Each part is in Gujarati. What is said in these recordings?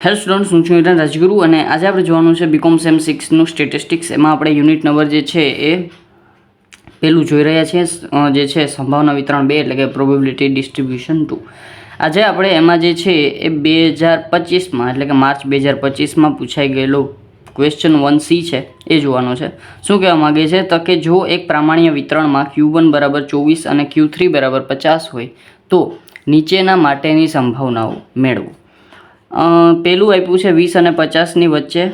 હેલો સ્ટુડન્ટ્સ હું છું ઈરાન રાજગુરુ અને આજે આપણે જોવાનું છે બીકોમ સેમ સિક્સનું સ્ટેટિસ્ટિક્સ એમાં આપણે યુનિટ નંબર જે છે એ પેલું જોઈ રહ્યા છીએ જે છે સંભાવના વિતરણ બે એટલે કે પ્રોબેબિલિટી ડિસ્ટ્રીબ્યુશન ટુ આજે આપણે એમાં જે છે એ બે હજાર પચીસમાં એટલે કે માર્ચ બે હજાર પચીસમાં પૂછાઈ ગયેલો ક્વેશ્ચન વન સી છે, એ જોવાનો છે. શું કહેવા માગે છે? તો કે જો એક પ્રામાણ્ય વિતરણમાં ક્યુ વન બરાબર ચોવીસ અને ક્યુ થ્રી બરાબર પચાસ હોય, તો નીચેના માટેની સંભાવનાઓ મેળવો. પેલું આપ્યું છે વીસ અને પચાસની વચ્ચે.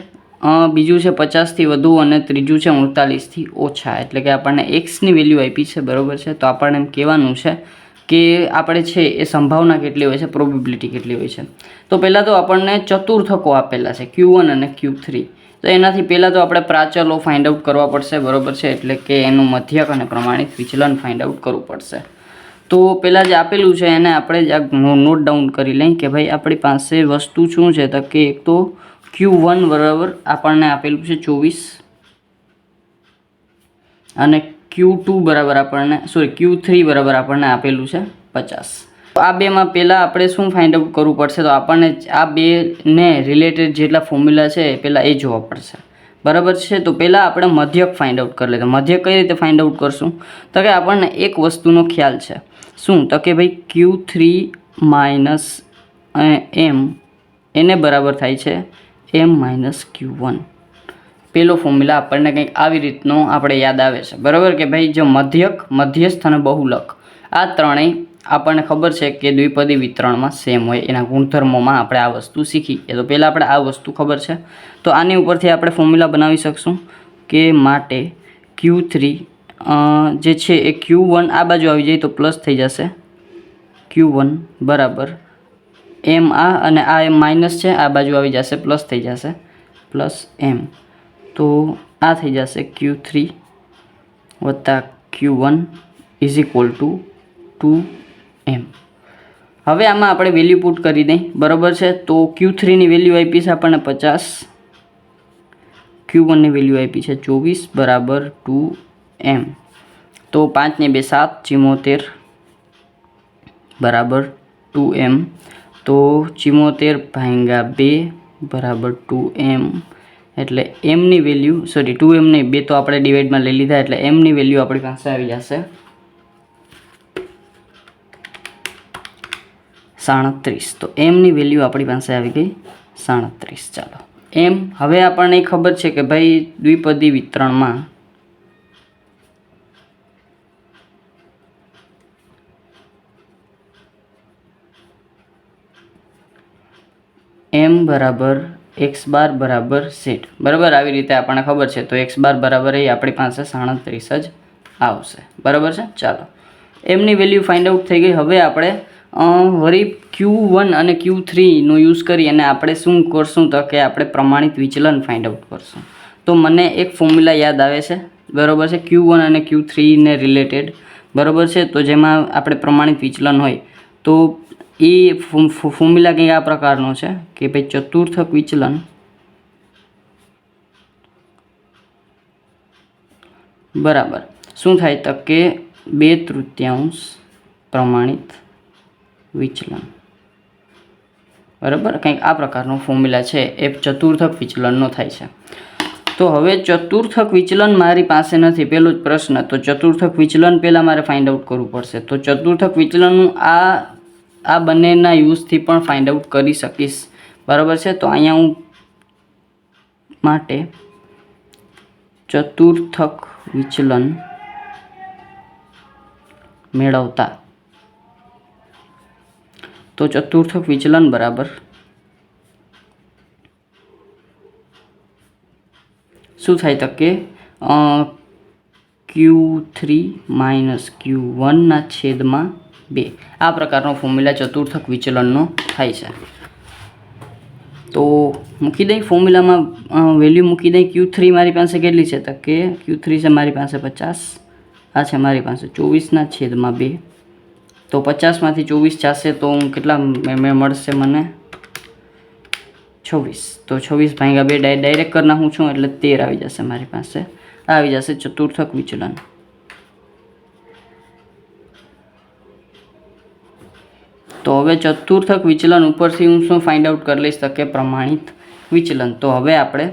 બીજું છે પચાસથી વધુ અને ત્રીજું છે ઉડતાલીસથી ઓછા. એટલે કે આપણને એક્સની વેલ્યુ આપી છે, બરાબર છે? તો આપણને એમ કહેવાનું છે કે આપણે છે એ સંભાવના કેટલી હોય છે પ્રોબેબિલિટી કેટલી હોય છે. તો પહેલાં તો આપણને ચતુર્થકો આપેલા છે, ક્યુ વન અને ક્યુ થ્રી. તો એનાથી પહેલાં તો આપણે પ્રાચલો ફાઇન્ડ આઉટ કરવા પડશે, બરાબર છે? એટલે કે એનું મધ્યક અને પ્રમાણિત વિચલન ફાઇન્ડ આઉટ કરવું પડશે. તો પહેલાં જે આપેલું છે એને આપણે જ નોટ ડાઉન કરી લઈએ કે ભાઈ આપણી પાસે વસ્તુ શું છે? તો કે એક તો ક્યુ વન બરાબર આપણને આપેલું છે ચોવીસ. અને ક્યુ ટુ બરાબર આપણને સોરી ક્યુ થ્રી બરાબર આપણને આપેલું છે પચાસ. તો આ બેમાં પહેલાં આપણે શું ફાઇન્ડ આઉટ કરવું પડશે? તો આપણને આ બેને રિલેટેડ જેટલા ફોર્મ્યુલા છે પહેલાં એ જોવા પડશે. બરાબર છે? તો પહેલાં આપણે મધ્યક ફાઇન્ડ આઉટ કરી લઈએ. મધ્યક કઈ રીતે ફાઇન્ડ આઉટ કરશું? તો કે આપણને એક વસ્તુનો ખ્યાલ છે. શું? તો કે ભાઈ ક્યુ થ્રી માઇનસ એમ એને બરાબર થાય છે એમ માઇનસ ક્યુ વન પેલો ફોર્મ્યુલા આપણને કંઈક આવી રીતનો આપણે યાદ આવે છે. બરાબર કે ભાઈ જો મધ્યક, મધ્યસ્થ અને બહુલક, આ ત્રણેય આપણને ખબર છે કે દ્વિપદી વિતરણમાં સેમ હોય. એના ગુણધર્મોમાં આપણે આ વસ્તુ શીખી તો પહેલાં આપણે આ વસ્તુ ખબર છે. તો આની ઉપરથી આપણે ફોર્મ્યુલા બનાવી શકશું કે માટે ક્યુ થ્રી જે છે એ ક્યુ વન આ બાજુ આવી જાય તો પ્લસ થઈ જશે. ક્યુ વન બરાબર. એમ આ અને આ એમ માઇનસ છે, આ બાજુ આવી જશે પ્લસ થઈ જશે. પ્લસ એમ તો આ થઈ જશે ક્યુ થ્રી વત્તા Q one is equal to two એમ હવે આમાં આપણે વેલ્યુ પુટ કરી દઈએ બરાબર છે? તો ક્યુ થ્રીની વેલ્યુ આપી છે આપણને પચાસ. ક્યુ વનની વેલ્યુ આપી છે ચોવીસ, બરાબર ટુ એમ. તો પાંચને બે સાત, ચિમોતેર બરાબર ટુ એમ. તો ચિમોતેર ભાંગા બે બરાબર ટુ એમ. એટલે એમની વેલ્યુ સોરી ટુ એમ નહીં, બે તો આપણે ડિવાઈડમાં લઈ લીધા, એટલે એમની વેલ્યુ આપણી પાસે આવી જશે. સાડત્રીસ. તો એમની વેલ્યુ આપણી પાસે આવી ગઈ, સાડત્રીસ. ચાલો. એમ, હવે આપણને ખબર છે કે ભાઈ દ્વિપદી વિતરણમાં એમ બરાબર, એક્સ બાર બરાબર સેટ. બરાબર? આવી રીતે આપણને ખબર છે. તો એક્સ બાર બરાબર એ આપણી પાસે સાડત્રીસ જ આવશે. બરાબર છે? ચાલો. એમની વેલ્યુ ફાઇન્ડ આઉટ થઈ ગઈ. હવે આપણે વરી ક્યુ વન અને ક્યુ થ્રીનો યુઝ કરી અને આપણે શું કરશું તો કે આપણે પ્રમાણિત વિચલન ફાઇન્ડ આઉટ કરશું. તો મને એક ફોર્મ્યુલા યાદ આવે છે. બરાબર છે? ક્યુ વન અને ક્યુ થ્રીને રિલેટેડ બરાબર છે? તો જેમાં આપણે પ્રમાણિત વિચલન હોય, તો એ ફોર્મ્યુલા કંઈક આ પ્રકારનો છે કે ભાઈ ચતુર્થક વિચલન? બરાબર. શું થાય તો કે બે તૃતીયાંશ પ્રમાણિત વિચલન. બરાબર? કંઈક આ પ્રકારનો ફોર્મ્યુલા છે. એ ચતુર્થક વિચલનનો થાય છે. તો હવે ચતુર્થક વિચલન મારી પાસે નથી. પેલો જ પ્રશ્ન. તો ચતુર્થક વિચલન પહેલાં મારે ફાઇન્ડ આઉટ કરવું પડશે. તો ચતુર્થક વિચલનનું આ આ બંનેના યુઝથી પણ ફાઇન્ડ આઉટ કરી શકીશ. બરાબર છે? તો અહીંયા હું માટે ચતુર્થક વિચલન મેળવતા. તો ચતુર્થક વિચલન બરાબર. શું થાય તો કે ક્યુ થ્રી માઇનસ ક્યુ વનના છેદમાં બે. આ પ્રકારનો ફોર્મ્યુલા ચતુર્થક વિચલનનો થાય છે. તો મૂકી દઈ ફોર્મ્યુલામાં વેલ્યુ મૂકી દઈ ક્યુ થ્રી મારી પાસે કેટલી છે? તો કે ક્યુ થ્રી છે મારી પાસે પચાસ, આ છે મારી પાસે ચોવીસના છેદમાં બે. તો પચાસમાંથી ચોવીસ જશે તો હું કેટલા મળશે મને? છવ્વીસ. તો છવ્વીસ ભાગ્યા બે ડાયરેક્ટ કરી નાખું છું એટલે તેર આવી જશે મારી પાસે. આવી જશે ચતુર્થક વિચલન. તો હવે ચતુર્થક વિચલન ઉપરથી હું શું ફાઇન્ડ આઉટ કરી લઈશ શકે પ્રમાણિત વિચલન. તો હવે આપણે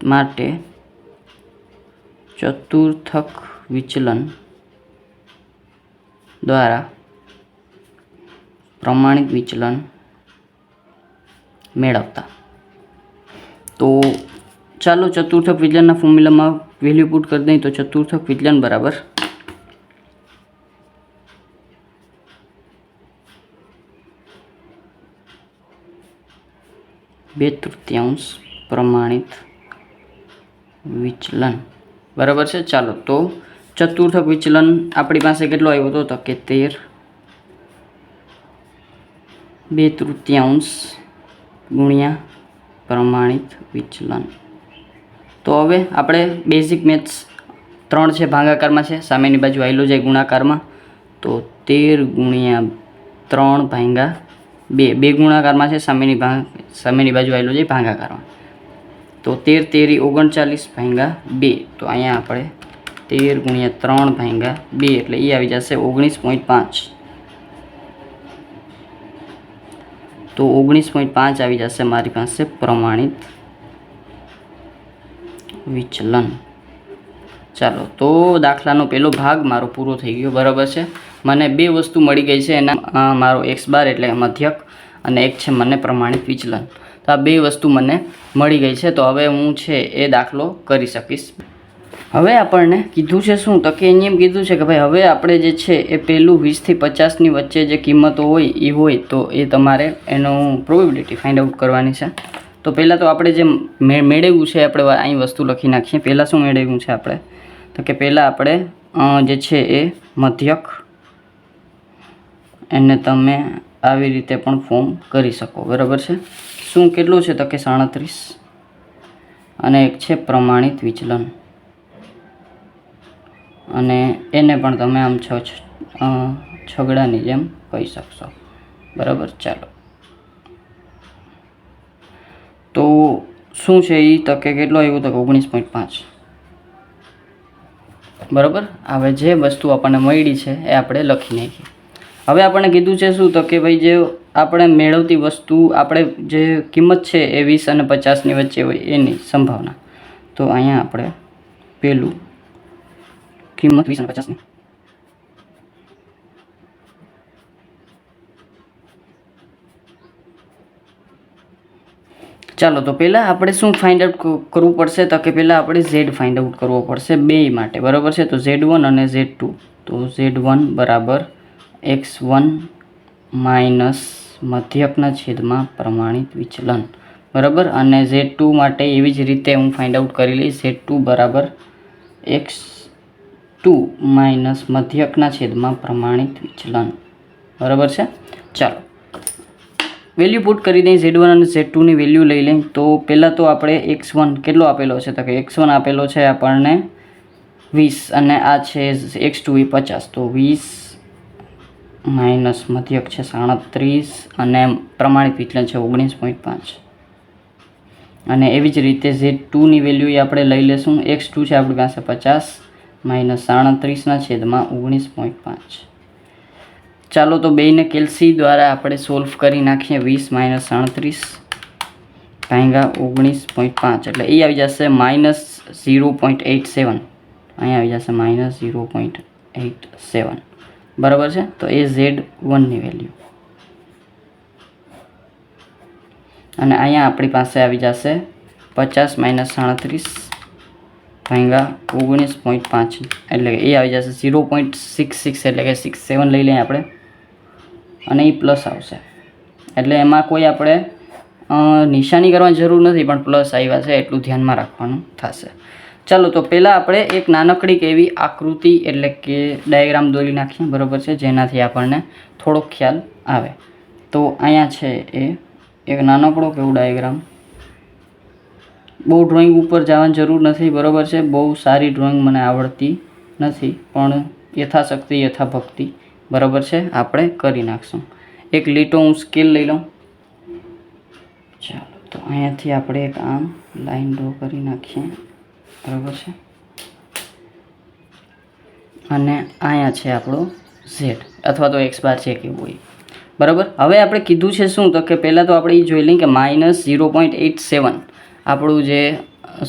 માટે ચતુર્થક વિચલન દ્વારા પ્રમાણિત વિચલન મેળવતા. તો ચાલો ચતુર્થક વિચલનના ફોર્મ્યુલામાં વેલ્યુ પુટ કરી દઈએ તો ચતુર્થક વિચલન બરાબર બે તૃતીયાંશ પ્રમાણિત વિચલન. બરાબર છે? ચાલો, તો ચતુર્થક વિચલન આપણી પાસે કેટલો આવ્યો હતો તો કે તેર. બે તૃતીયાંશ ગુણ્યા પ્રમાણિત વિચલન. તો હવે આપણે બેઝિક મેથ્સ ત્રણ છે ભાગાકારમાં છે. સામેની બાજુ આવેલું છે ગુણાકારમાં. તો તેર ગુણ્યા ત્રણ ભાંગા બે બે ગુણાકારમાં છે, સામેની ભાંગ સામેની બાજુ આવેલું છે ભાંગાકારમાં. તો તેર, તેરી, ઓગણચાલીસ ભાંગા બે. તો અહીંયા આપણે તેર ગુણ્યા ત્રણ ભાંગા બે, એટલે એ આવી જશે ઓગણીસ પોઈન્ટ પાંચ. તો ઓગણીસ પોઈન્ટ પાંચ આવી જશે મારી પાસે પ્રમાણિત વિચલન. ચાલો, તો દાખલાનો પહેલો ભાગ મારો પૂરો થઈ ગયો, બરાબર છે? મને બે વસ્તુ મળી ગઈ છે, એના મારો એક્સ બાર એટલે મધ્યક અને એક છે મને પ્રમાણિત વિચલન. તો આ બે વસ્તુ મને મળી ગઈ છે, તો હવે હું છે એ દાખલો કરી શકીશ. હવે આપણને કીધું છે શું? તો કે એને એમ કીધું છે કે ભાઈ, હવે આપણે જે છે એ પહેલું વીસથી પચાસની વચ્ચે જે કિંમતો હોય એ હોય, તો એ તમારે એનું પ્રોબેબિલિટી ફાઇન્ડ આઉટ કરવાની છે. તો પહેલાં તો આપણે જે મેળવ્યું છે, આપણે અહીં વસ્તુ લખી નાખીએ. પહેલાં શું મેળવ્યું છે આપણે? તો કે પહેલાં આપણે જે છે એ મધ્યક, એને તમે આવી રીતે પણ ફોર્મ કરી શકો. બરાબર છે? શું કેટલું છે તો કે સાડત્રીસ? અને એક છે પ્રમાણિત વિચલન. અને એને પણ તમે આમ છ છગડાની જેમ કહી શકશો. બરાબર? ચાલો. તો શું છે એ તકે કેટલો આવ્યો તો ઓગણીસ પોઈન્ટ પાંચ? બરાબર? હવે જે વસ્તુ આપણને મળી છે એ આપણે લખી નાખી હવે આપણને કીધું છે શું? તો કે ભાઈ જે આપણે મેળવતી વસ્તુ, આપણે જે કિંમત છે એ વીસ અને પચાસની વચ્ચે હોય એની સંભાવના. તો અહીંયા આપણે પેલું કિંમત વીસ અને પચાસની. ચાલો, તો પહેલાં આપણે શું ફાઇન્ડ આઉટ કરવું પડશે? તો કે પહેલાં આપણે ઝેડ ફાઇન્ડ આઉટ કરવો પડશે બે માટે, બરાબર છે? તો ઝેડ વન અને ઝેડ ટુ તો ઝેડ વન બરાબર એક્સ વન માઇનસ મધ્યકના છેદમાં પ્રમાણિત વિચલન. બરાબર? અને ઝેડ ટુ માટે એવી જ રીતે હું ફાઇન્ડ આઉટ કરી લઈશ. ઝેડ ટુ બરાબર એક્સ ટુ માઇનસ મધ્યકના છેદમાં પ્રમાણિત વિચલન. બરાબર છે? ચાલો. વેલ્યુ પુટ કરી દઈએ ઝેડ વન અને ઝેડ ટુની વેલ્યુ લઈ લઈએ તો પહેલાં તો આપણે એક્સ વન કેટલો આપેલો છે? તો કે એક્સ વન આપેલો છે આપણને વીસ અને આ છે એક્સ ટુ એ પચાસ. તો વીસ માઇનસ મધ્યક છે સાડત્રીસ અને પ્રમાણિત વિચલન છે ઓગણીસ પોઈન્ટ પાંચ. અને એવી જ રીતે ઝેડ ટુની વેલ્યુ એ આપણે લઈ લેશું. એક્સ ટુ છે આપણી પાસે પચાસ માઇનસ સાડત્રીસના છેદમાં ઓગણીસ પોઈન્ટ પાંચ. ચાલો તો બેયને કેલ્સી દ્વારા આપણે સોલ્વ કરી નાખીએ. વીસ માઇનસ સાડત્રીસ ભાંગા ઓગણીસ પોઈન્ટ પાંચ. એટલે એ આવી જશે minus zero point eight seven. અહીંયા આવી જશે minus zero point eight seven. બરાબર છે? તો એ ઝેડ વનની વેલ્યુ. અને અહીંયા આપણી પાસે આવી જશે પચાસ માઇનસ સાડત્રીસ ભાંગા ઓગણીસ પોઈન્ટ પાંચ. એટલે કે એ આવી જશે ઝીરો પોઈન્ટ સિક્સ સિક્સ. એટલે કે સિક્સ સેવન લઈ લઈએ આપણે. અને એ પ્લસ આવશે. એટલે એમાં કોઈ આપણે નિશાની કરવાની જરૂર નથી, પણ પ્લસ આવ્યા છે એટલું ધ્યાનમાં રાખવાનું થશે. ચાલો, તો પહેલાં આપણે એક નાનકડીક એવી આકૃતિ એટલે કે ડાયાગ્રામ દોરી નાખીએ, બરાબર છે? જેનાથી આપણને થોડોક ખ્યાલ આવે. તો અહીંયા છે એ, એક નાનકડો કેવું ડાયાગ્રામ બહુ ડ્રોઈંગ ઉપર જવાની જરૂર નથી, બરાબર છે? બહુ સારી ડ્રોઈંગ મને આવડતી નથી, પણ યથાશક્તિ, યથાભક્તિ બરાબર છે? આપણે કરી નાખશું. એક લીટો હું સ્કેલ લઈ લઉં. ચાલો, તો અહીંયાથી આપણે એક આમ લાઈન ડ્રો કરી નાખીએ. બરાબર છે? અને અહીંયા છે આપણો ઝેડ અથવા તો એક્સ બાર છે કે હોય બરાબર? હવે આપણે કીધું છે શું? તો કે પહેલાં તો આપણે એ જોઈ લઈએ કે minus zero point eight seven. આપણું જે,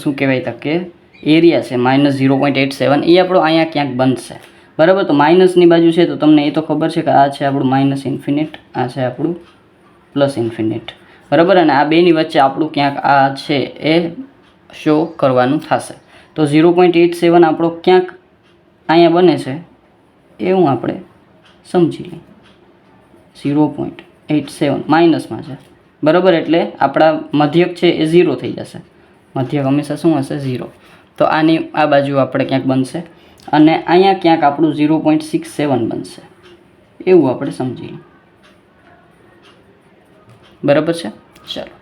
શું કહેવાય તો કે, એરિયા છે minus zero point eight seven એ આપણો અહીંયા ક્યાંક બનશે. બરાબર? તો માઇનસની બાજુ છે, તો તમને એ તો ખબર છે કે આ છે આપણું માઇનસ ઇન્ફિનિટ આ છે આપણું પ્લસ ઇન્ફિનિટ બરાબર? અને આ બેની વચ્ચે આપણું ક્યાંક આ છે એ શો કરવાનું થશે. તો ઝીરો પોઈન્ટ એટ સેવન આપણો ક્યાંક અહીંયા બને છે, એવું આપણે સમજી લઈએ. ઝીરો પોઈન્ટ એટ સેવન માઇનસમાં છે. બરાબર? એટલે આપણા મધ્યક છે એ ઝીરો થઈ જશે. મધ્યક હંમેશા શું હશે? ઝીરો તો આની, આ બાજુ આપણે ક્યાંક બનશે? અને અહીંયા ક્યાંક આપણું ઝીરો પોઈન્ટ સિક્સ સેવન બનશે. એવું આપણે સમજી બરાબર છે? ચાલો.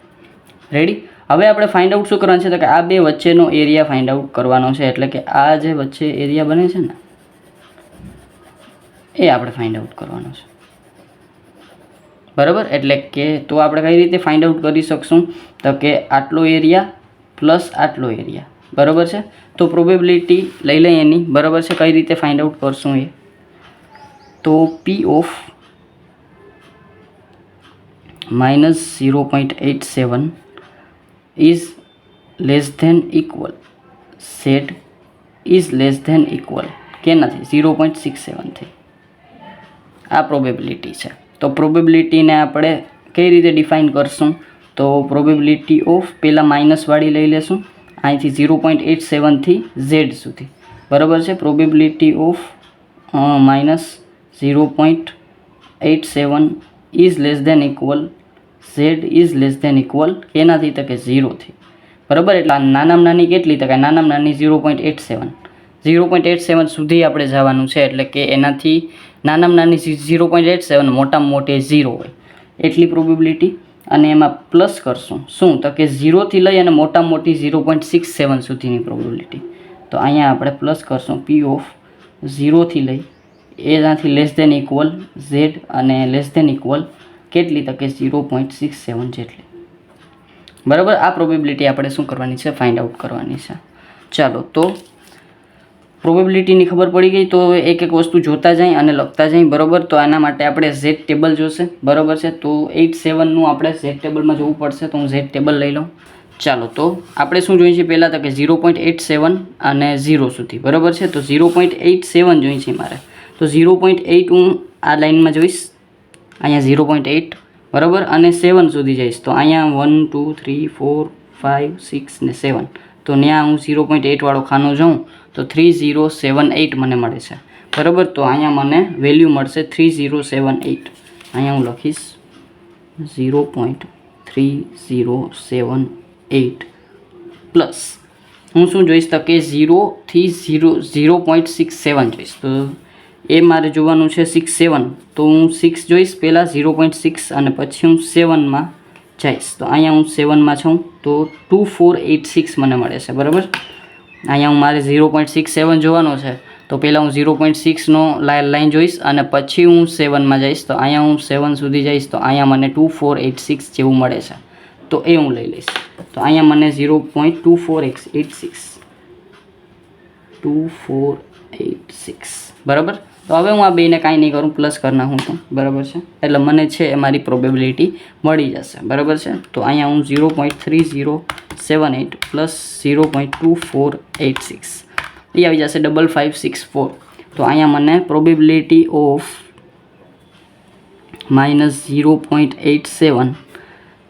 રેડી હવે આપણે ફાઇન્ડ આઉટ શું કરવાનું છે? તો કે આ બે વચ્ચેનો એરિયા ફાઇન્ડ આઉટ કરવાનો છે. એટલે કે આ જે વચ્ચે એરિયા બને છે ને, એ આપણે ફાઇન્ડ આઉટ કરવાનો છે. બરાબર? એટલે કે તો આપણે કઈ રીતે ફાઇન્ડ આઉટ કરી શકશું? તો કે આટલો એરિયા પ્લસ આટલો એરિયા બરાબર છે? તો પ્રોબેબિલિટી લઈ લઈએ એની. બરાબર છે? કઈ રીતે ફાઇન્ડ આઉટ કરશું એ? તો P of minus zero point eight seven is less than equal set is less than equal કેનાથી zero point six સેવનથી આ પ્રોબેબિલિટી છે. તો પ્રોબેબિલિટીને આપણે કઈ રીતે ડિફાઇન કરશું? તો પ્રોબેબિલિટી ઓફ પહેલાં માઇનસવાળી લઈ લેશું. અહીંથી ઝીરો પોઈન્ટ એટ સેવનથી ઝેડ સુધી. બરાબર છે? Probability of minus zero point eight seven is less than equal Z is less than equal એનાથી તો કે ઝીરોથી બરાબર? એટલે આ નાનામાં નાની કેટલી તો નાનામાં નાની zero point eight seven zero point eight seven સુધી આપણે જવાનું છે, એટલે કે એનાથી નાનામાં નાની ઝીરો પોઈન્ટ એટ સેવન મોટામાં મોટી ઝીરો હોય. એટલી પ્રોબેબિલિટી અને એમાં પ્લસ કરશું. શું? તો કે ઝીરોથી લઈ અને મોટા મોટી ઝીરો પોઈન્ટ સિક્સ સેવન સુધીની પ્રોબેબિલિટી તો અહીંયા આપણે પ્લસ કરશું. પી ઓફ ઝીરોથી લઈ, એનાથી લેસ ધેન ઇક્વલ ઝેડ અને લેસ દેન ઇક્વલ કેટલી? તો કે ઝીરો પોઈન્ટ સિક્સ સેવન જેટલી. બરાબર? આ પ્રોબેબિલિટી આપણે શું કરવાની છે? ફાઇન્ડ આઉટ કરવાની છે. ચાલો, તો પ્રોબેબિલિટીની ખબર પડી ગઈ તો એક એક વસ્તુ જોતા જાય અને લખતા જાય, બરાબર? તો આના માટે આપણે ઝેડ ટેબલ જોશે. બરાબર છે? તો એઇટ સેવનનું આપણે ઝેડ ટેબલમાં જોવું પડશે, તો હું ઝેડ ટેબલ લઈ લઉં. ચાલો, તો આપણે શું જોઈએ છે? પહેલાં તો કે ઝીરો પોઈન્ટ એટ સેવન અને ઝીરો સુધી, બરાબર છે? તો ઝીરો પોઈન્ટ એઇટ સેવન જોઈએ છે મારે. તો ઝીરો પોઈન્ટ એઇટ હું આ લાઇનમાં જોઈશ. અહીંયા ઝીરો પોઈન્ટ એઇટ બરાબર? અને સેવન સુધી જઈશ. તો અહીંયા one two three four five six ને સેવન તો ત્યાં હું ઝીરો પોઈન્ટ એટવાળો ખાનો જાઉં. તો થ્રી ઝીરો સેવન એઇટ મને મળે છે. બરાબર? તો અહીંયા મને વેલ્યુ મળશે થ્રી ઝીરો સેવન એટ અહીંયા હું લખીશ zero point three zero seven eight plus. હું શું જોઈશ તો કે ઝીરોથી zero zero point six seven જોઈશ. તો એ મારે જોવાનું છે સિક્સ સેવન. તો હું સિક્સ જોઈશ, પહેલાં ઝીરો પોઈન્ટ સિક્સ અને પછી હું સેવનમાં જઈશ. તો અહીંયા હું સેવનમાં છું. તો ટુ ફોર એટ સિક્સ મને મળે છે. બરાબર? અહીંયા હું મારે ઝીરો પોઈન્ટ સિક્સ સેવન જોવાનો છે. તો પહેલાં હું ઝીરો પોઈન્ટ સિક્સનો લાઈન જોઈશ અને પછી હું સેવનમાં જઈશ. તો અહીંયા હું સેવન સુધી જઈશ. તો અહીંયા મને ટુ ફોર એટ સિક્સ જેવું મળે છે. તો એ હું લઈ લઈશ. તો અહીંયા મને zero point two four X eight six two four eight six બરાબર? તો હવે હું આ બેને કાંઈ નહીં કરું પ્લસ કરી નાખું તો, બરાબર છે? એટલે મને છે એ મારી પ્રોબેબિલિટી મળી જશે, બરાબર છે? તો અહીંયા હું zero point three zero seven eight plus zero point two four eight six એ આવી જશે ડબલ ફાઇવ સિક્સ ફોર તો અહીંયા મને probability of minus zero point eight seven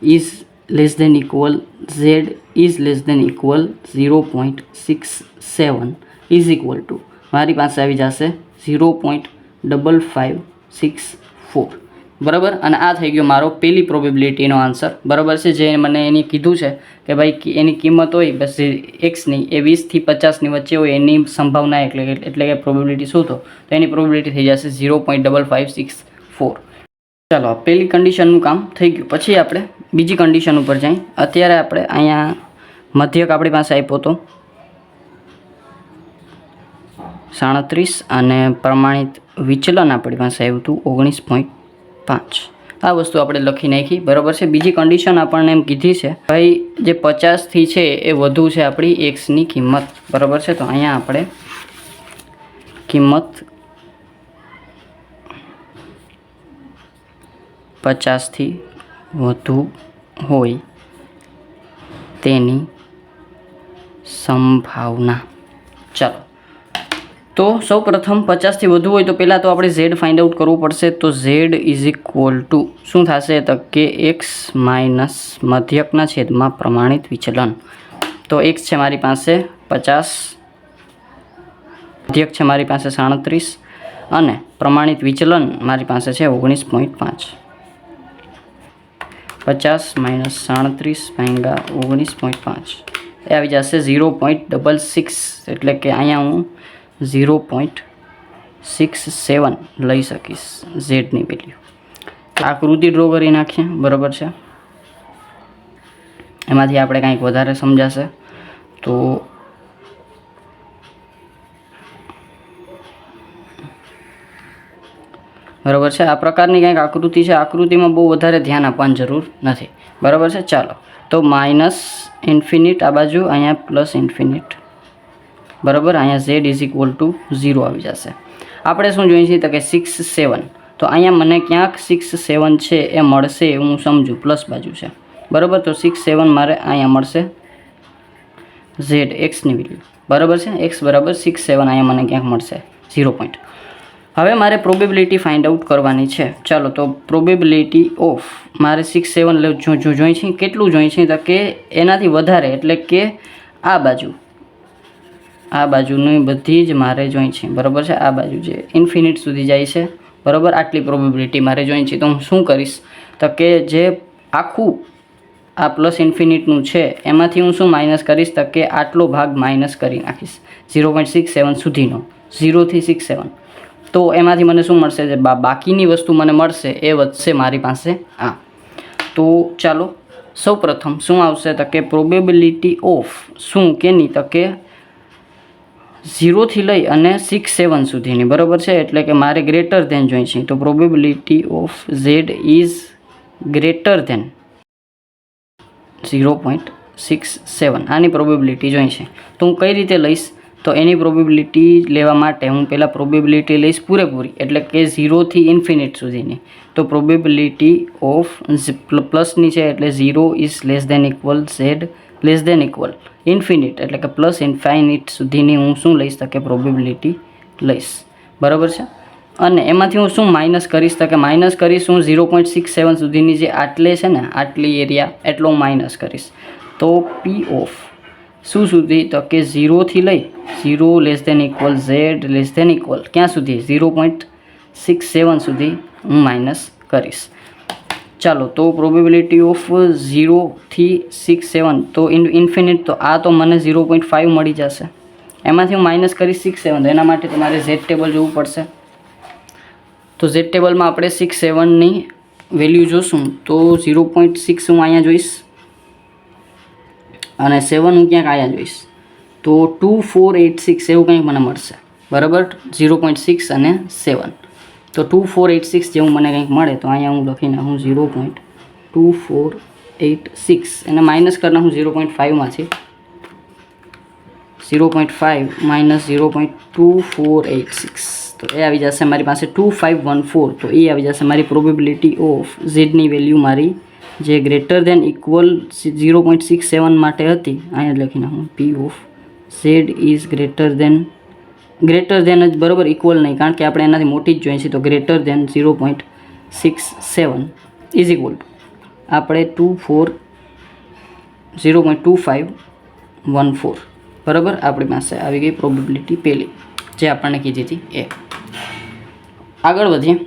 is less than equal Z is less than equal zero point six seven is equal to મારી પાસે આવી જશે zero point double five six four. બરાબર? અને આ થઈ ગયો મારો પેલી પ્રોબેબિલિટીનો આન્સર. બરાબર છે? જે મને એની કીધું છે કે ભાઈ એની કિંમત હોય, બસ એક્સની, એ વીસથી પચાસની વચ્ચે હોય, એની સંભાવના એટલે એટલે કે પ્રોબેબિલિટી શું તો? તો એની પ્રોબેબિલિટી થઈ જશે zero point double five six four. ચાલો પહેલી કન્ડિશનનું કામ થઈ ગયું. પછી આપણે બીજી કન્ડિશન ઉપર જઈએ અત્યારે આપણે અહીંયા મધ્યક આપણી પાસે આપ્યો હતો સાડત્રીસ અને પ્રમાણિત વિચલન આપણી પાસે આવ્યું હતું ઓગણીસ પોઈન્ટ પાંચ. આ વસ્તુ આપણે લખી નાખી. બરાબર છે? બીજી કન્ડિશન આપણને એમ કીધી છે, ભાઈ, જે પચાસથી છે એ વધુ છે આપણી એક્સની કિંમત. બરાબર છે? તો અહીંયા આપણે કિંમત પચાસથી વધુ હોય તેની સંભાવના. ચાલો. તો સૌ પ્રથમ પચાસથી વધુ હોય તો પહેલાં તો આપણે ઝેડ ફાઇન્ડ આઉટ કરવું પડશે. તો ઝેડ ઇઝ ઇક્વલ ટુ શું થશે? તો કે એક્સ માઇનસ મધ્યકના છેદમાં પ્રમાણિત વિચલન. તો એક્સ છે મારી પાસે પચાસ, મધ્યક છે મારી પાસે સાડત્રીસ, અને પ્રમાણિત વિચલન મારી પાસે છે ઓગણીસ પોઈન્ટ પાંચ. પચાસ માઇનસ સાડત્રીસ ભાંગા ઓગણીસ પોઈન્ટ પાંચ. એ આવી જશે ઝીરો પોઈન્ટ ડબલ સિક્સ. એટલે કે અહીંયા હું ઝીરો પોઈન્ટ સિક્સ સેવન લઈ શકીશ ઝેડની વેલ્યુ આકૃતિ ડ્રો કરી નાખીએ, બરાબર છે? એમાંથી આપણે કંઈક વધારે સમજાશે. તો બરાબર છે? આ પ્રકારની કંઈક આકૃતિ છે. આકૃતિમાં બહુ વધારે ધ્યાન આપવાની જરૂર નથી. બરાબર છે? ચાલો. તો માઇનસ ઇન્ફિનિટ આ બાજુ, અહીંયા પ્લસ ઇન્ફિનિટ બરાબર? અહીંયા Z is equal to zero આવી જશે. આપણે શું જોઈએ છીએ? તો કે સિક્સ સેવન તો અહીંયા મને ક્યાંક સિક્સ સેવન છે એ મળશે હું સમજું. પ્લસ બાજુ છે. બરાબર? તો સિક્સ સેવન મારે અહીંયા મળશે ઝેડ એક્સની વેલ્યુ બરાબર છે એક્સ બરાબર સિક્સ સેવન અહીંયા મને ક્યાંક મળશે. ઝીરો પોઈન્ટ હવે મારે પ્રોબેબિલિટી ફાઇન્ડ આઉટ કરવાની છે. ચાલો, તો પ્રોબેબિલિટી ઓફ મારે સિક્સ સેવન જો જો છે કેટલું જોઈએ છે? તો કે એનાથી વધારે, એટલે કે આ બાજુ. આ બાજુની બધી જ મારે જોઈ છે. બરાબર છે? આ બાજુ જે ઇન્ફિનિટ સુધી જાય છે. બરાબર? આટલી પ્રોબેબિલિટી મારે જોઈ છે. તો હું શું કરીશ? તો કે જે આખું આ પ્લસ ઇન્ફિનિટનું છે, એમાંથી હું શું માઇનસ કરીશ? તો કે આટલો ભાગ માઇનસ કરી નાખીશ. ઝીરો પોઈન્ટ સિક્સ સેવન સુધીનો. ઝીરોથી સિક્સ સેવન તો એમાંથી મને શું મળશે? જે બાકીની વસ્તુ મને મળશે, એ વધશે મારી પાસે. આ તો ચાલો સૌ પ્રથમ શું આવશે? તો કે પ્રોબેબિલિટી ઓફ શું? કેની તો કે ઝીરોથી લઈ અને સિક્સ સેવન સુધીની. બરાબર છે? એટલે કે મારે ગ્રેટર ધેન જોઈ છે તો probability of Z is greater than zero point six seven આની પ્રોબેબિલિટી જોઈ છે તો હું કઈ રીતે લઈશ? તો એની પ્રોબેબિલિટી લેવા માટે હું પહેલાં પ્રોબેબિલિટી લઈશ પૂરેપૂરી. એટલે કે ઝીરોથી ઇન્ફિનિટ સુધીની. તો પ્રોબેબિલિટી ઓફ પ્લસની છે. એટલે zero is less than equal Z less than equal infinite એટલે કે પ્લસ ઇન્ફાઇનિટ સુધીની હું શું લઈશ તો કે પ્રોબેબિલિટી લઈશ. બરાબર છે? અને એમાંથી હું શું માઇનસ કરીશ તો કે માઇનસ કરીશ હું ઝીરો પોઈન્ટ સિક્સ સેવન સુધીની જે આટલે છે ને, આટલી એરિયા એટલો હું માઇનસ કરીશ. તો પી ઓફ શું સુધી તો કે ઝીરોથી લઈ zero less than equal Z less than equal ક્યાં સુધી? ઝીરો પોઈન્ટ સિક્સ સેવન સુધી હું માઇનસ કરીશ. ચાલો, તો પ્રોબેબિલિટી ઓફ ઝીરોથી સિક્સ સેવન તો ઇન ઇન્ફિનિટ તો આ તો મને ઝીરો પોઈન્ટ ફાઇવ મળી જશે. એમાંથી હું માઇનસ કરીશ સિક્સ સેવન એના માટે તમારે ઝેડ ટેબલ જોવું પડશે. તો ઝેડ ટેબલમાં આપણે સિક્સ સેવનની વેલ્યુ જોશું, તો ઝીરો પોઈન્ટ સિક્સ હું અહીંયા જોઈશ. અને સેવન હું ક્યાંક અહીંયા જોઈશ. તો ટુ ફોર એટ સિક્સ એવું કંઈક મને મળશે. બરાબર? ઝીરો પોઈન્ટ સિક્સ અને સેવન તો ટુ ફોર એટ સિક્સ જેવું મને કંઈક મળે તો અહીંયા હું લખી નાખું zero point two four eight six એને માઇનસ કરી નાખું ઝીરો પોઈન્ટ ફાઇવમાં છે. Zero point five minus zero point two four eight six તો એ આવી જશે મારી પાસે ટુ ફાઇવ વન ફોર તો એ આવી જશે મારી પ્રોબેબિલિટી ઓફ ઝેડની વેલ્યુ મારી જે greater than equal zero point six seven માટે હતી, અહીંયા લખી નાખું P of Z is greater than greater than જ બરાબર ઇક્વલ નહીં, કારણ કે આપણે એનાથી મોટી જ જોઈએ છીએ તો greater than zero point six seven is equal to આપણે two four zero point two five one four. બરાબર? આપણી પાસે આવી ગઈ પ્રોબેબિલિટી પહેલી જે આપણને કીધી હતી એ. આગળ વધીએ.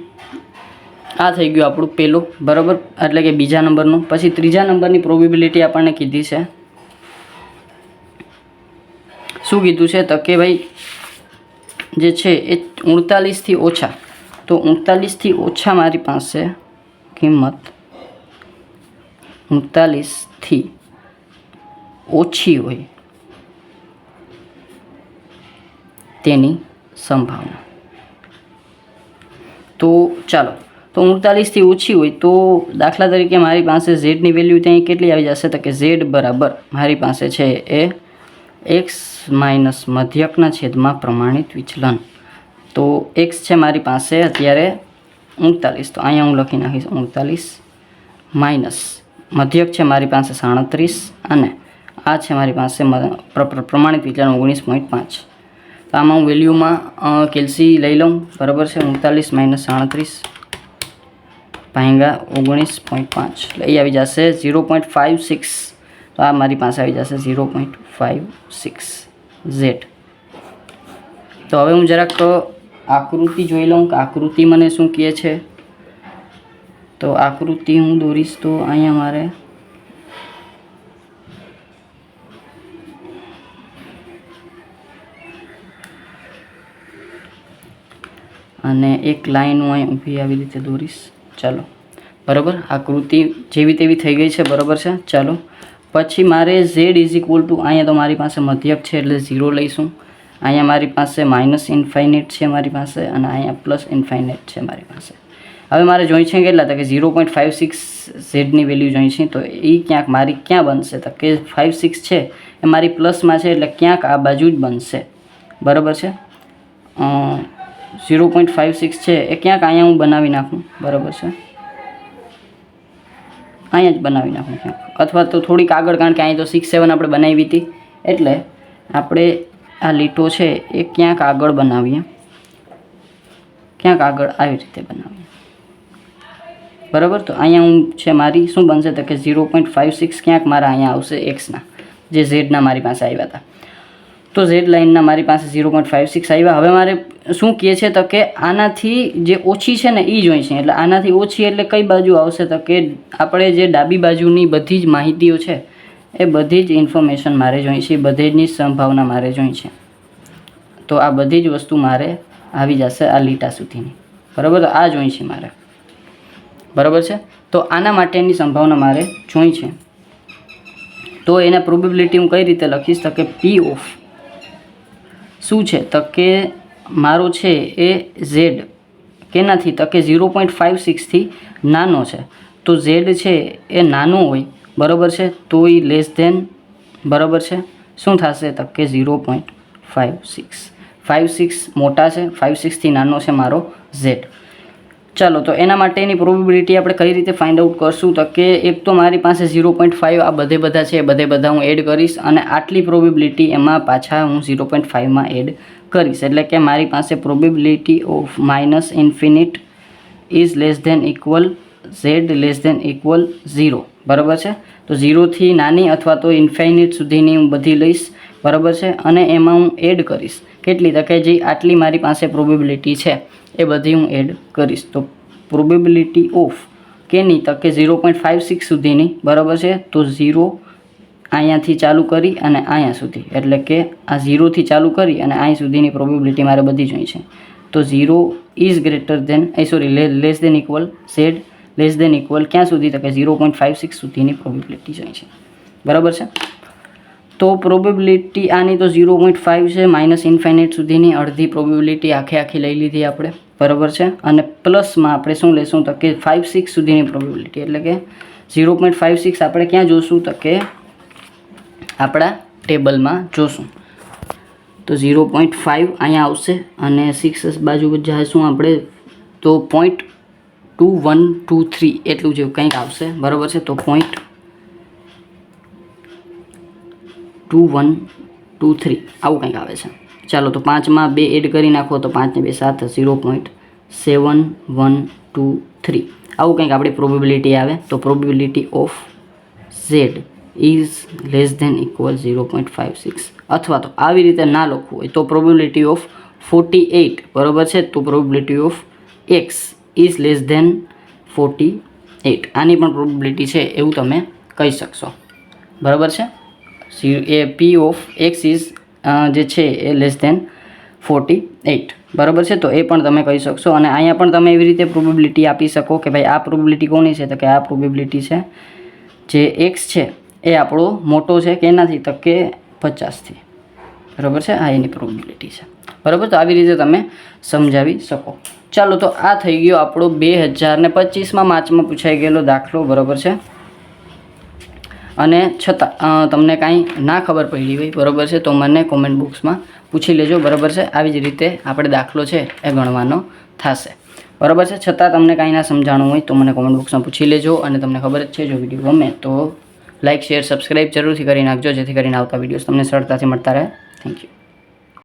આ થઈ ગયું આપણું પહેલું બરાબર? એટલે કે બીજા નંબરનું. પછી ત્રીજા નંબરની પ્રોબેબિલિટી આપણને કીધી છે. શું કીધું છે? તો કે ભાઈ જે છે એ ઉડતાલીસથી ઓછા. તો ઉડતાલીસથી ઓછા મારી પાસે કિંમત ઉડતાલીસથી ઓછી હોય તેની સંભાવના. તો ચાલો, તો ઉડતાલીસથી ઓછી હોય તો દાખલા તરીકે મારી પાસે ઝેડની વેલ્યુ ત્યાં કેટલી આવી જશે? તો કે ઝેડ બરાબર મારી પાસે છે એ એક્સ માઇનસ મધ્યકના છેદમાં પ્રમાણિત વિચલન. તો એક્સ છે મારી પાસે અત્યારે ઉનતાલીસ તો અહીંયા હું લખી નાખીશ ઉનતાલીસ માઇનસ. મધ્યક છે મારી પાસે સાડત્રીસ અને આ છે મારી પાસે પ્રમાણિત વિચલન ઓગણીસ પોઈન્ટ પાંચ. તો આમાં હું વેલ્યુમાં કેલ્સી લઈ લઉં. બરાબર છે? ઉનતાલીસ માઇનસ સાડત્રીસ ભાંગા ઓગણીસ પોઈન્ટ પાંચ. એ આવી જશે ઝીરો પોઈન્ટ ફાઇવ સિક્સ. તો આ મારી પાસે આવી જશે zero point five six Z. તો હવે હું જરાક આકૃતિ જોઈ લઉં કે આકૃતિ મને શું કહે છે? તો આકૃતિ હું દોરીશ તો અહીંયા મારે અને એક લાઈન હું અહીં ઊભી આવી રીતે દોરીશ. ચાલો. બરાબર? આકૃતિ જેવી તેવી થઈ ગઈ છે. બરાબર છે? ચાલો. પછી મારે ઝેડ ઇઝ ઇક્વલ ટુ અહીંયા તો મારી પાસે મધ્યક છે એટલે ઝીરો લઈશું. અહીંયા મારી પાસે માઇનસ ઇન્ફાઇનેટ છે મારી પાસે અને અહીંયા પ્લસ ઇન્ફાઇનેટ છે મારી પાસે. હવે મારે જોઈ છે કેટલા? તો કે ઝીરો પોઈન્ટ ફાઇવ સિક્સ ઝેડની વેલ્યુ જોઈ છે. તો એ ક્યાંક મારી ક્યાં બનશે? તો કે ફાઇવ સિક્સ છે એ મારી પ્લસમાં છે એટલે ક્યાંક આ બાજુ જ બનશે. બરાબર છે? ઝીરો પોઈન્ટ ફાઇવ સિક્સ છે એ ક્યાંક અહીંયા હું બનાવી નાખું. બરાબર છે? અહીંયા જ બનાવી નાખું ક્યાંક અથવા તો થોડીક આગળ, કારણ કે અહીં તો સિક્સ સેવન આપણે બનાવી હતી. એટલે આપણે આ લીટો છે એ ક્યાંક આગળ બનાવીએ. ક્યાંક આગળ આવી રીતે બનાવીએ. બરાબર? તો અહીંયા હું છે મારી, શું બનશે તો કે ઝીરો પોઈન્ટ ફાઇવ સિક્સ ક્યાંક મારા અહીંયા આવશે એક્સના જે ઝેડના મારી પાસે આવ્યા હતા. તો ઝેડ લાઇનના મારી પાસે ઝીરો પોઈન્ટ ફાઇવ સિક્સ આવ્યા. હવે મારે શું કહે છે તો કે આનાથી જે ઓછી છે ને એ જોઈશે એટલે આનાથી ઓછી એટલે કઈ બાજુ આવશે તો કે આપણે જે ડાબી બાજુની બધી જ માહિતીઓ છે, એ બધી જ ઇન્ફોર્મેશન મારે જોઈ છે બધીની સંભાવના મારે જોઈ છે. તો આ બધી જ વસ્તુ મારે આવી જશે આ લીટા સુધીની. બરાબર? તો આ જોઈ છે મારે. બરાબર છે? તો આના માટેની સંભાવના મારે જોઈ છે. તો એના પ્રોબેબિલિટી હું કઈ રીતે લખીશ તો કે પી ઓફ શું છે? તો કે મારો છે એ ઝેડ. કેનાથી? તો કે ઝીરો પોઈન્ટ ફાઇવ સિક્સથી નાનો છે. તો ઝેડ છે એ નાનો હોય. બરાબર છે? તો એ લેસ ધેન બરાબર છે? શું થશે? તો કે zero point five six. Five six મોટા છે. ફાઇવ સિક્સથી નાનો છે મારો ઝેડ. ચાલો, તો એના માટેની પ્રોબેબિલિટી આપણે કઈ રીતે ફાઇન્ડ આઉટ કરશું? તો કે એક તો મારી પાસે ઝીરો પોઈન્ટ ફાઇવ આ બધે બધા છે બધે બધા હું એડ કરીશ અને આટલી પ્રોબેબિલિટી એમાં પાછા હું ઝીરો પોઈન્ટ ફાઇવમાં એડ કરીશ. એટલે કે મારી પાસે probability of minus infinite is less than equal Z less than equal zero બરાબર છે? તો ઝીરોથી નાની અથવા તો ઇન્ફાઇનિટ સુધીની હું બધી લઈશ. બરાબર છે? અને એમાં હું એડ કરીશ. કેટલી તકે જે આટલી મારી પાસે પ્રોબેબિલિટી છે. એ બધી હું એડ કરીશ. તો પ્રોબેબિલિટી ઓફ કેની તકે ઝીરો પોઈન્ટ ફાઇવ સિક્સ સુધીની, બરાબર છે? તો ઝીરો અહીંયાથી ચાલુ કરી અને અહીંયા સુધી. એટલે કે આ ઝીરોથી ચાલુ કરી અને અહીં સુધીની પ્રોબેબિલિટી મારે બધી જોઈ છે. તો zero is greater than A sorry less than equal Z less than equal ક્યાં સુધી તો કે ઝીરો પોઈન્ટ ફાઇવ સિક્સ સુધીની પ્રોબેબિલિટી જોઈ છે. બરાબર છે? તો પ્રોબેબિલિટી આની તો ઝીરો પોઈન્ટ ફાઇવ છે માઇનસ ઇન્ફાઇનાઇટ સુધીની અડધી પ્રોબેબિલિટી આખે આખી લઈ લીધી આપણે, બરાબર છે? અને પ્લસમાં આપણે શું લેશું તો કે ફાઇવ સિક્સ સુધીની પ્રોબેબિલિટી એટલે કે ઝીરો પોઈન્ટ ફાઇવ સિક્સ આપણે ક્યાં જોશું તો કે આપણા ટેબલમાં જોશું. તો ઝીરો પોઈન્ટ ફાઇવ અહીંયા આવશે અને સિક્સ બાજુ જઈશું આપણે તો point two one two three એટલું જેવું કંઈક આવશે, બરાબર છે? તો point two one two three આવું કંઈક આવે છે. ચાલો તો પાંચમાં બે એડ કરી નાખો તો પાંચને બે સાત zero point seven one two three આવું કંઈક આપણી પ્રોબેબિલિટી આવે તો probability of Z is less than equal zero point five six અથવા તો આવી રીતે ના લખવું હોય તો પ્રોબેબિલિટી ઓફ ફોર્ટી એઇટ બરાબર છે? તો probability of X is less than forty eight આની પણ પ્રોબેબિલિટી છે એવું તમે કહી શકશો. બરાબર છે? એ પી ઓફ એક્સ ઇઝ જે છે એ લેસ ધેન ફોર્ટી એઇટ બરાબર છે? તો એ પણ તમે કહી શકશો. અને અહીંયા પણ તમે એવી રીતે પ્રોબેબિલિટી આપી શકો કે ભાઈ આ પ્રોબેબિલિટી કોની છે? તો કે આ પ્રોબેબિલિટી છે જે એક્સ છે, એ આપણો મોટો છે કે એનાથી? તો કે પચાસથી. બરાબર છે? આ એની પ્રોબેબિલિટી છે. બરાબર? તો આવી રીતે તમે સમજાવી શકો. ચાલો, તો આ થઈ ગયો આપણો બે હજાર ને પચીસમાં માર્ચમાં પૂછાઈ ગયેલો દાખલો. બરાબર છે? અને છતાં તમને કાંઈ ના ખબર પડી હોય, બરાબર છે, તો મને કોમેન્ટ બોક્સમાં પૂછી લેજો, બરાબર છે? આવી જ રીતે આપણે દાખલો છે એ ગણવાનો થશે. બરાબર છે? છતાં તમને કાંઈ ના સમજાણું હોય, તો મને કોમેન્ટ બોક્સમાં પૂછી લેજો અને તમને ખબર જ છે, જો વીડિયો ગમે, તો લાઇક શેર સબસ્ક્રાઇબ જરૂરથી કરી નાખજો, જેથી કરીને આવતા વિડીયોઝ તમને સરળતાથી મળતા રહે. Thank you